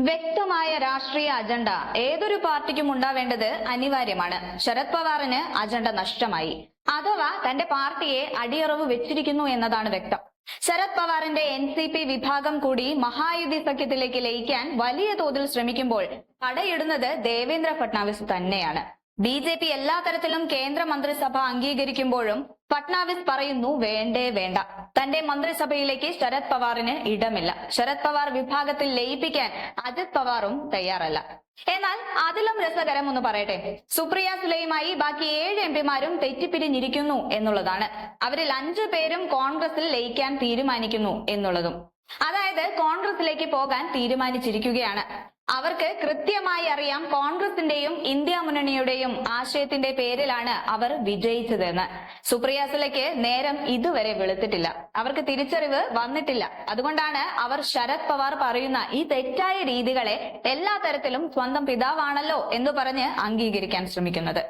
വ്യക്തമായ രാഷ്ട്രീയ അജണ്ട. ഏതൊരു പാർട്ടിക്കും ഉണ്ടാവേണ്ടത് അനിവാര്യമാണ്. ശരത് പവാറിന് അജണ്ട നഷ്ടമായി. അഥവാ തന്റെ പാർട്ടിയെ അടിയറവ് വെച്ചിരിക്കുന്നു എന്നതാണ് വ്യക്തം. ശരത് പവാറിന്റെ എൻ സി പി വിഭാഗം കൂടി മഹായുതി സഖ്യത്തിലേക്ക് ലയിക്കാൻ വലിയ തോതിൽ ശ്രമിക്കുമ്പോൾ പടയിടുന്നത് ദേവേന്ദ്ര ഫട്നാവിസ് തന്നെയാണ്. ബി ജെ പി എല്ലാ തരത്തിലും കേന്ദ്ര മന്ത്രിസഭ അംഗീകരിക്കുമ്പോഴും ഫട്നാവിസ് പറയുന്നു വേണ്ടേ വേണ്ട. തന്റെ മന്ത്രിസഭയിലേക്ക് ശരത് പവാറിന് ഇടമില്ല. ശരത് പവാർ വിഭാഗത്തിൽ ലയിപ്പിക്കാൻ അജിത് പവാറും തയ്യാറല്ല. എന്നാൽ അതിലും രസകരം ഒന്ന് പറയട്ടെ. സുപ്രിയ സുലൈമായി ബാക്കി ഏഴ് എം പിമാരും തെറ്റിപ്പിരിഞ്ഞിരിക്കുന്നു എന്നുള്ളതാണ്. അവരിൽ അഞ്ചു പേരും കോൺഗ്രസിൽ ലയിക്കാൻ തീരുമാനിക്കുന്നു എന്നുള്ളതും. അതായത് കോൺഗ്രസിലേക്ക് പോകാൻ തീരുമാനിച്ചിരിക്കുകയാണ്. അവർക്ക് കൃത്യമായി അറിയാം കോൺഗ്രസിന്റെയും ഇന്ത്യ മുന്നണിയുടെയും ആശയത്തിന്റെ പേരിലാണ് അവർ വിജയിച്ചതെന്ന്. സുപ്രിയ സുലയ്ക്ക് നേരം ഇതുവരെ വെളുത്തിട്ടില്ല. അവർക്ക് തിരിച്ചറിവ് വന്നിട്ടില്ല. അതുകൊണ്ടാണ് അവർ ശരത് പവാർ പറയുന്ന ഈ തെറ്റായ രീതികളെ എല്ലാ തരത്തിലും സ്വന്തം പിതാവാണല്ലോ എന്ന് പറഞ്ഞ് അംഗീകരിക്കാൻ ശ്രമിക്കുന്നത്.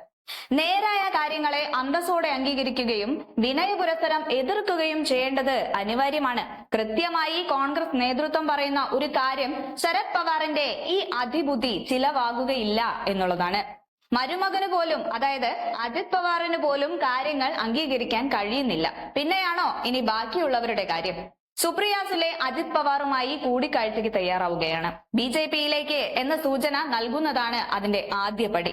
നേരായ കാര്യങ്ങളെ അന്തസ്സോടെ അംഗീകരിക്കുകയും വിനയപുരസരം എതിർക്കുകയും ചെയ്യേണ്ടത് അനിവാര്യമാണ്. കൃത്യമായി കോൺഗ്രസ് നേതൃത്വം പറയുന്ന ഒരു കാര്യം ശരത് പവാറിന്റെ ഈ അതിബുദ്ധി ചിലവാകുകയില്ല എന്നുള്ളതാണ്. മരുമകന് പോലും അതായത് അജിത് പവാറിന് പോലും കാര്യങ്ങൾ അംഗീകരിക്കാൻ കഴിയുന്നില്ല. പിന്നെയാണോ ഇനി ബാക്കിയുള്ളവരുടെ കാര്യം? സുപ്രിയ സുലെ അജിത് പവാറുമായി കൂടിക്കാഴ്ചയ്ക്ക് തയ്യാറാവുകയാണ്. ബി ജെ പിയിലേക്ക് എന്ന സൂചന നൽകുന്നതാണ് അതിന്റെ ആദ്യപടി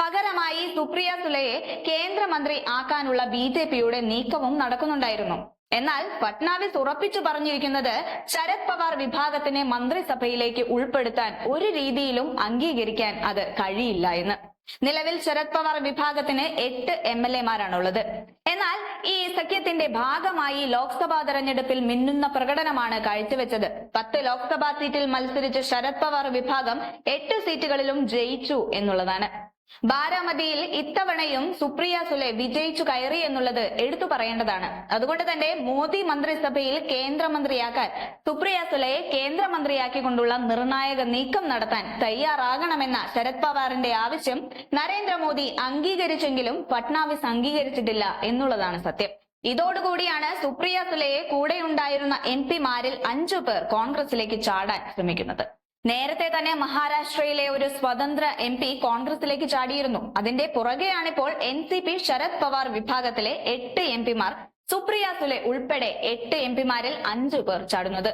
പകരമായി സുപ്രിയ സുലയെ കേന്ദ്രമന്ത്രി ആക്കാനുള്ള ബി ജെ പിയുടെ നീക്കവും നടക്കുന്നുണ്ടായിരുന്നു. എന്നാൽ ഫട്നാവിസ് ഉറപ്പിച്ചു പറഞ്ഞിരിക്കുന്നത് ശരത് പവാർ വിഭാഗത്തിനെ മന്ത്രിസഭയിലേക്ക് ഉൾപ്പെടുത്താൻ ഒരു രീതിയിലും അംഗീകരിക്കാൻ അത് കഴിയില്ല എന്ന്. നിലവിൽ ശരത് പവാർ വിഭാഗത്തിന് എട്ട് എം എൽ എമാരാണുള്ളത് എന്നാൽ ഈ സഖ്യത്തിന്റെ ഭാഗമായി ലോക്സഭാ തെരഞ്ഞെടുപ്പിൽ മിന്നുന്ന പ്രകടനമാണ് കാഴ്ചവെച്ചത്. പത്ത് ലോക്സഭാ സീറ്റിൽ മത്സരിച്ച ശരത് പവാർ വിഭാഗം എട്ട് സീറ്റുകളിലും ജയിച്ചു എന്നുള്ളതാണ്. ബാരാമതിയിൽ ഇത്തവണയും സുപ്രിയ സുലെ വിജയിച്ചു കയറി എന്നുള്ളത് എടുത്തു പറയേണ്ടതാണ്. അതുകൊണ്ട് തന്നെ മോദി മന്ത്രിസഭയിൽ കേന്ദ്രമന്ത്രിയാക്കാൻ സുപ്രിയ സുലയെ കേന്ദ്രമന്ത്രിയാക്കിക്കൊണ്ടുള്ള നിർണായക നീക്കം നടത്താൻ തയ്യാറാകണമെന്ന ശരത് പവാറിന്റെ ആവശ്യം നരേന്ദ്രമോദി അംഗീകരിച്ചെങ്കിലും ഫട്നാവിസ് അംഗീകരിച്ചിട്ടില്ല എന്നുള്ളതാണ് സത്യം. ഇതോടുകൂടിയാണ് സുപ്രിയ സുലയെ കൂടെയുണ്ടായിരുന്ന എം പിമാരിൽ അഞ്ചു പേർ കോൺഗ്രസിലേക്ക് ചാടാൻ ശ്രമിക്കുന്നത്. നേരത്തെ തന്നെ മഹാരാഷ്ട്രയിലെ ഒരു സ്വതന്ത്ര എം പി കോൺഗ്രസിലേക്ക് ചാടിയിരുന്നു. അതിന്റെ പുറകെയാണിപ്പോൾ N C P Sharad Pawar വിഭാഗത്തിലെ എട്ട് എം പിമാർ സുപ്രിയ സുലെ ഉൾപ്പെടെ എട്ട് എം പിമാരിൽ അഞ്ചു പേർ ചാടുന്നത്.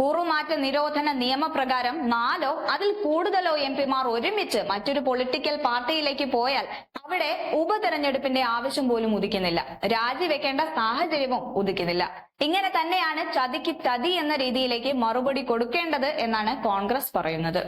കൂറുമാറ്റ നിരോധന നിയമപ്രകാരം നാലോ അതിൽ കൂടുതലോ എം പിമാർ ഒരുമിച്ച് മറ്റൊരു പൊളിറ്റിക്കൽ പാർട്ടിയിലേക്ക് പോയാൽ അവിടെ ഉപതെരഞ്ഞെടുപ്പിന്റെ ആവശ്യം പോലും ഉദിക്കുന്നില്ല. രാജിവെക്കേണ്ട സാഹചര്യവും ഉദിക്കുന്നില്ല. ഇങ്ങനെ തന്നെയാണ് ചതിക്ക് ചതി എന്ന രീതിയിലേക്ക് മറുപടി കൊടുക്കേണ്ടത് എന്നാണ് കോൺഗ്രസ് പറയുന്നത്.